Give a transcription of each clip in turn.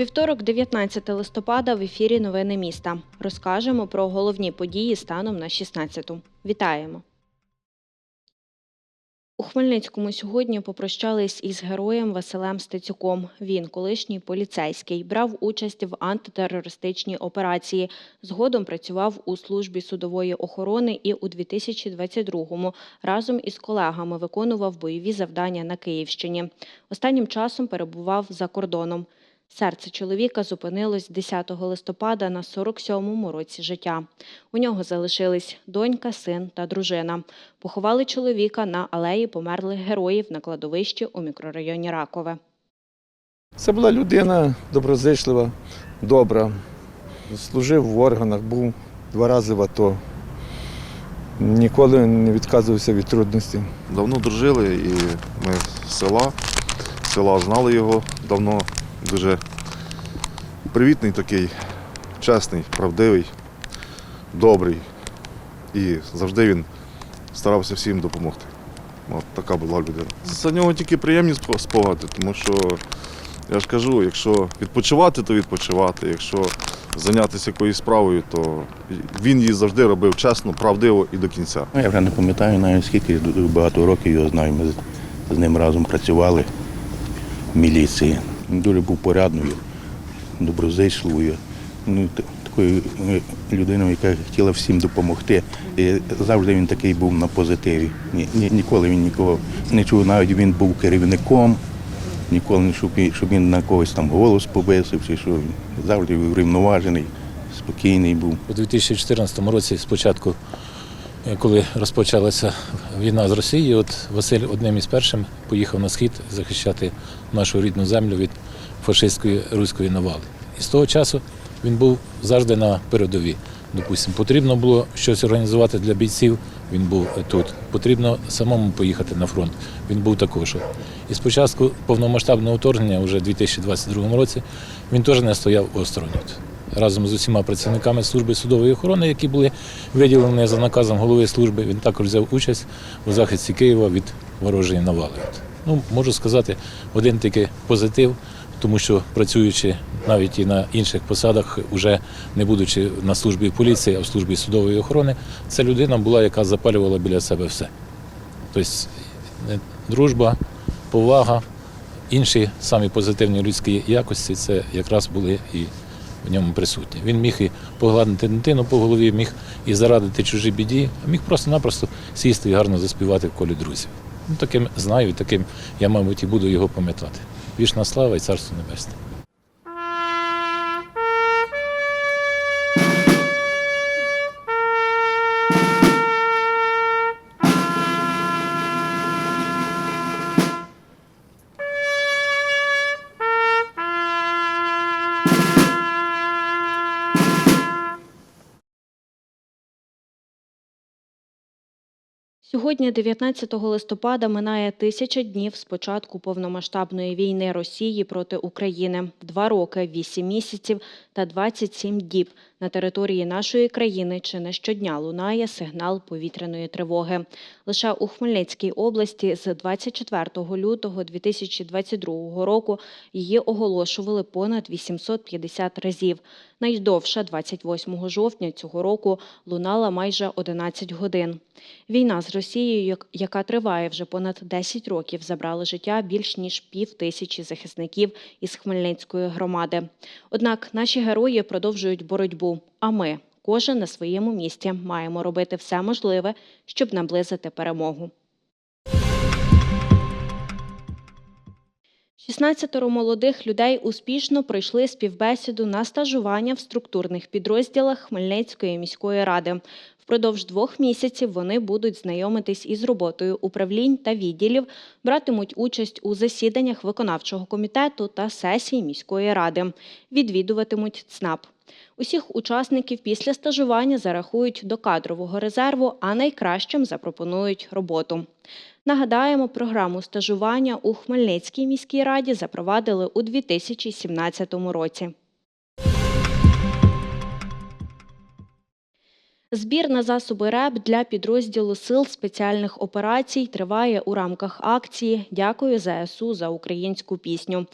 Вівторок, 19 листопада, в ефірі Новини міста. Розкажемо про головні події станом на 16-ту. Вітаємо! У Хмельницькому сьогодні попрощались із героєм Василем Стецюком. Він, колишній поліцейський, брав участь в антитерористичній операції. Згодом працював у службі судової охорони і у 2022-му разом із колегами виконував бойові завдання на Київщині. Останнім часом перебував за кордоном. Серце чоловіка зупинилось 10 листопада на 47-му році життя. У нього залишились донька, син та дружина. Поховали чоловіка на алеї померлих героїв на кладовищі у мікрорайоні Ракове. Це була людина доброзичлива, добра. Служив в органах, був два рази в АТО. Ніколи не відказувався від трудностей. Давно дружили і ми з села. Села знали його давно. Дуже привітний такий, чесний, правдивий, добрий. І завжди він старався всім допомогти. От така була людина. За нього тільки приємні спо- спогади, тому що я ж кажу, якщо відпочивати, то відпочивати. Якщо зайнятися якоюсь справою, то він її завжди робив чесно, правдиво і до кінця. Ну, Я вже не пам'ятаю навіть скільки багато років його знаю. Ми з ним разом працювали в міліції. Він дуже був порядною, доброзичливою, ну, такою е, людиною, яка хотіла всім допомогти. І завжди він такий був на позитиві. Ні, ні, ніколи він нікого не чув, навіть він був керівником, ніколи не щоб, щоб він на когось там голос повисив, чи що. Завжди був рівноважений, спокійний був. У 2014 році, спочатку, коли розпочалася війна з Росією, от Василь одним із першим поїхав на схід захищати нашу рідну землю від фашистської руської навали. І з того часу він був завжди на передовій. Допустимо, потрібно було щось організувати для бійців, він був тут. Потрібно самому поїхати на фронт. Він був також. І спочатку повномасштабного вторгнення, вже у 2022 році, він теж не стояв осторонь. Разом з усіма працівниками служби судової охорони, які були виділені за наказом голови служби. Він також взяв участь у захисті Києва від ворожої навали. Ну, можу сказати, один тільки позитив, тому що працюючи навіть і на інших посадах, уже не будучи на службі поліції, а в службі судової охорони, ця людина була, яка запалювала біля себе все. Тобто е, дружба, повага, інші самі позитивні людські якості це якраз були і в ньому присутні. Він міг і погладити дитину по голові, міг і зарадити чужі біді, а міг просто-напросто сісти і гарно заспівати в колі друзів. Ну, таким знаю, таким я, мабуть, і буду його пам'ятати. Вічна слава і царство небесне. Сьогодні, 19 листопада, минає тисяча днів з початку повномасштабної війни Росії проти України. Два роки, вісім місяців та 27 діб на території нашої країни чи не щодня лунає сигнал повітряної тривоги. Лише у Хмельницькій області з 24 лютого 2022 року її оголошували понад 850 разів. Найдовша 28 жовтня цього року лунала майже 11 годин. Війна з Росією, яка триває вже понад 10 років, забрала життя більш ніж пів тисячі захисників із Хмельницької громади. Однак наші герої продовжують боротьбу. А ми, кожен на своєму місці, маємо робити все можливе, щоб наблизити перемогу. 16 молодих людей успішно пройшли співбесіду на стажування в структурних підрозділах Хмельницької міської ради. Впродовж двох місяців вони будуть знайомитись із роботою управлінь та відділів, братимуть участь у засіданнях виконавчого комітету та сесії міської ради, відвідуватимуть ЦНАП. Усіх учасників після стажування зарахують до кадрового резерву, а найкращим запропонують роботу. Нагадаємо, програму стажування у Хмельницькій міській раді запровадили у 2017 році. Збір на засоби РЕБ для підрозділу Сил спеціальних операцій триває у рамках акції Дякую ЗСУ за українську пісню.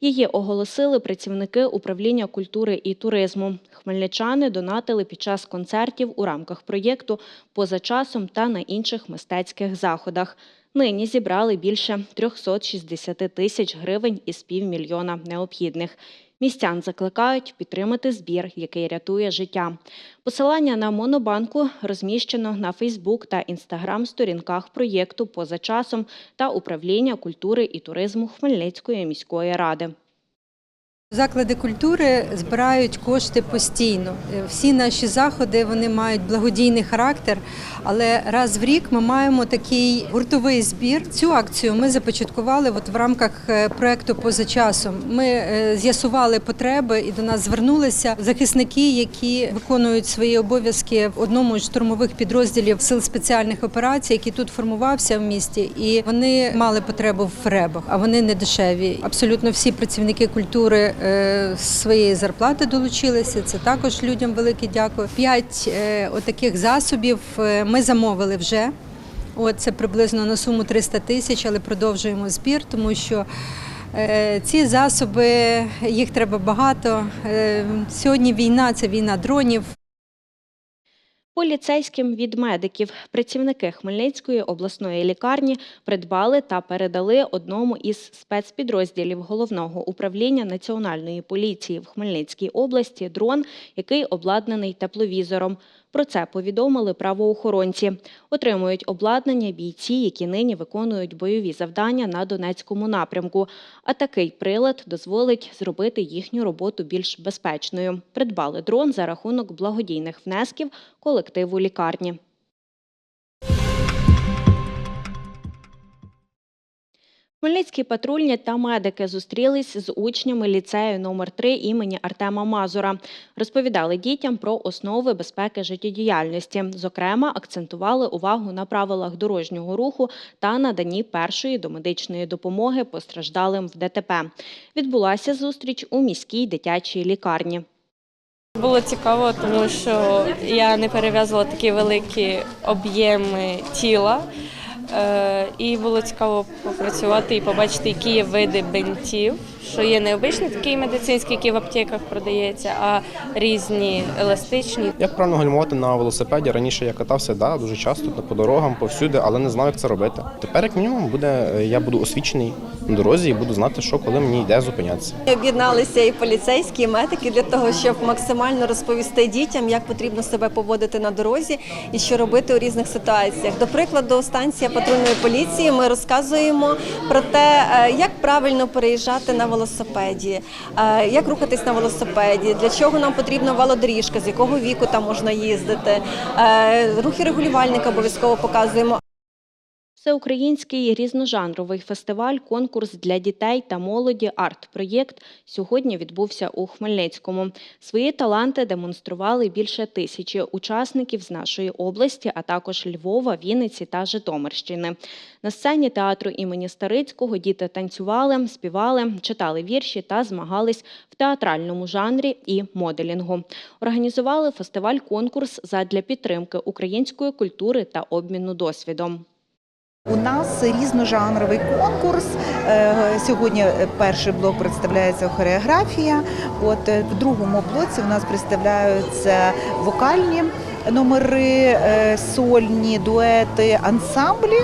Її оголосили працівники управління культури і туризму. Хмельничани донатили під час концертів у рамках проєкту поза часом та на інших мистецьких заходах. Нині зібрали більше 360 тисяч гривень із півмільйона необхідних. Містян закликають підтримати збір, який рятує життя. Посилання на Монобанку розміщено на Фейсбук та Інстаграм сторінках проєкту поза часом та управління культури і туризму Хмельницької міської ради. Заклади культури збирають кошти постійно. Е, Всі наші заходи вони мають благодійний характер, але раз в рік ми маємо такий гуртовий збір. Цю акцію ми започаткували от в рамках е, проекту поза часом. Ми е, з'ясували потреби і до нас звернулися захисники, які виконують свої обов'язки в одному з штурмових підрозділів сил спеціальних операцій, який тут формувався в місті, і вони мали потребу в ребах, а вони не дешеві. Абсолютно всі працівники культури з своєї зарплати долучилися. Це також людям велике дякую. П'ять е, отаких засобів е, ми замовили вже. От це приблизно на суму 300 тисяч, але продовжуємо збір, тому що е, ці засоби їх треба багато. Е, Сьогодні війна це війна дронів. Поліцейським від медиків працівники Хмельницької обласної лікарні придбали та передали одному із спецпідрозділів головного управління Національної поліції в Хмельницькій області дрон, який обладнаний тепловізором. Про це повідомили правоохоронці. Отримують обладнання бійці, які нині виконують бойові завдання на Донецькому напрямку. А такий прилад дозволить зробити їхню роботу більш безпечною. Придбали дрон за рахунок благодійних внесків колективу лікарні. Хмельницькі патрульні та медики зустрілись з учнями ліцею номер 3 імені Артема Мазура. Розповідали дітям про основи безпеки життєдіяльності. Зокрема, акцентували увагу на правилах дорожнього руху та наданні першої домедичної допомоги постраждалим в ДТП. Відбулася зустріч у міській дитячій лікарні. Було цікаво, тому що я не перев'язувала такі великі об'єми тіла. Е, І було цікаво попрацювати і побачити, які є види бинтів, що є не обичний такий медицинський, який в аптеках продається, а різні еластичні. Як правильно гальмувати на велосипеді? Раніше я катався да, дуже часто по дорогам, повсюди, але не знав, як це робити. Тепер, як мінімум, буде я буду освічений на дорозі і буду знати, що коли мені йде зупинятися. Об'єдналися і поліцейські, і медики для того, щоб максимально розповісти дітям, як потрібно себе поводити на дорозі і що робити у різних ситуаціях. До прикладу, станція патрульної поліції. Ми розказуємо про те, е, як правильно переїжджати на велосипеді, е, як рухатись на велосипеді, для чого нам потрібна велодоріжка, з якого віку там можна їздити. Е, Рухи регулювальника обов'язково показуємо. Всеукраїнський різножанровий фестиваль Конкурс для дітей та молоді Арт-проєкт сьогодні відбувся у Хмельницькому. Свої таланти демонстрували більше тисячі учасників з нашої області, а також Львова, Вінниці та Житомирщини. На сцені театру імені Старицького діти танцювали, співали, читали вірші та змагались в театральному жанрі і моделінгу. Організували фестиваль-конкурс задля підтримки української культури та обміну досвідом. У нас різножанровий конкурс. Е, Сьогодні перший блок представляється хореографія. От е, в другому блоці у нас представляються вокальні номери, е, сольні, дуети, ансамблі,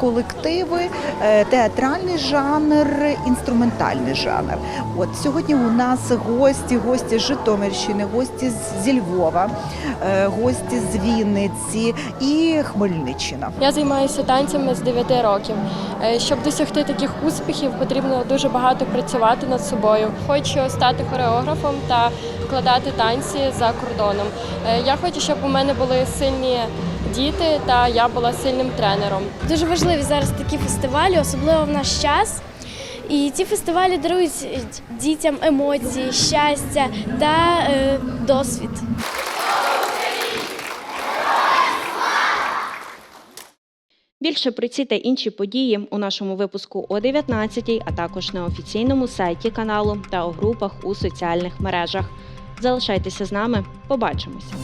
колективи, е, театральний жанр, інструментальний жанр. От сьогодні у нас гості, гості з Житомирщини, гості зі Львова, е, гості з Вінниці і Хмельниччина. Я займаюся танцями з 9 років. Щоб досягти таких успіхів, потрібно дуже багато працювати над собою. Хочу стати хореографом та вкладати танці за кордоном. Е, Я хочу, щоб у мене були сильні діти та я була сильним тренером. Дуже важливі зараз такі фестивалі, особливо в наш час. І ці фестивалі дарують дітям емоції, щастя та е, досвід. Більше про ці та інші події у нашому випуску о 19 а також на офіційному сайті каналу та у групах у соціальних мережах. Залишайтеся з нами, побачимося.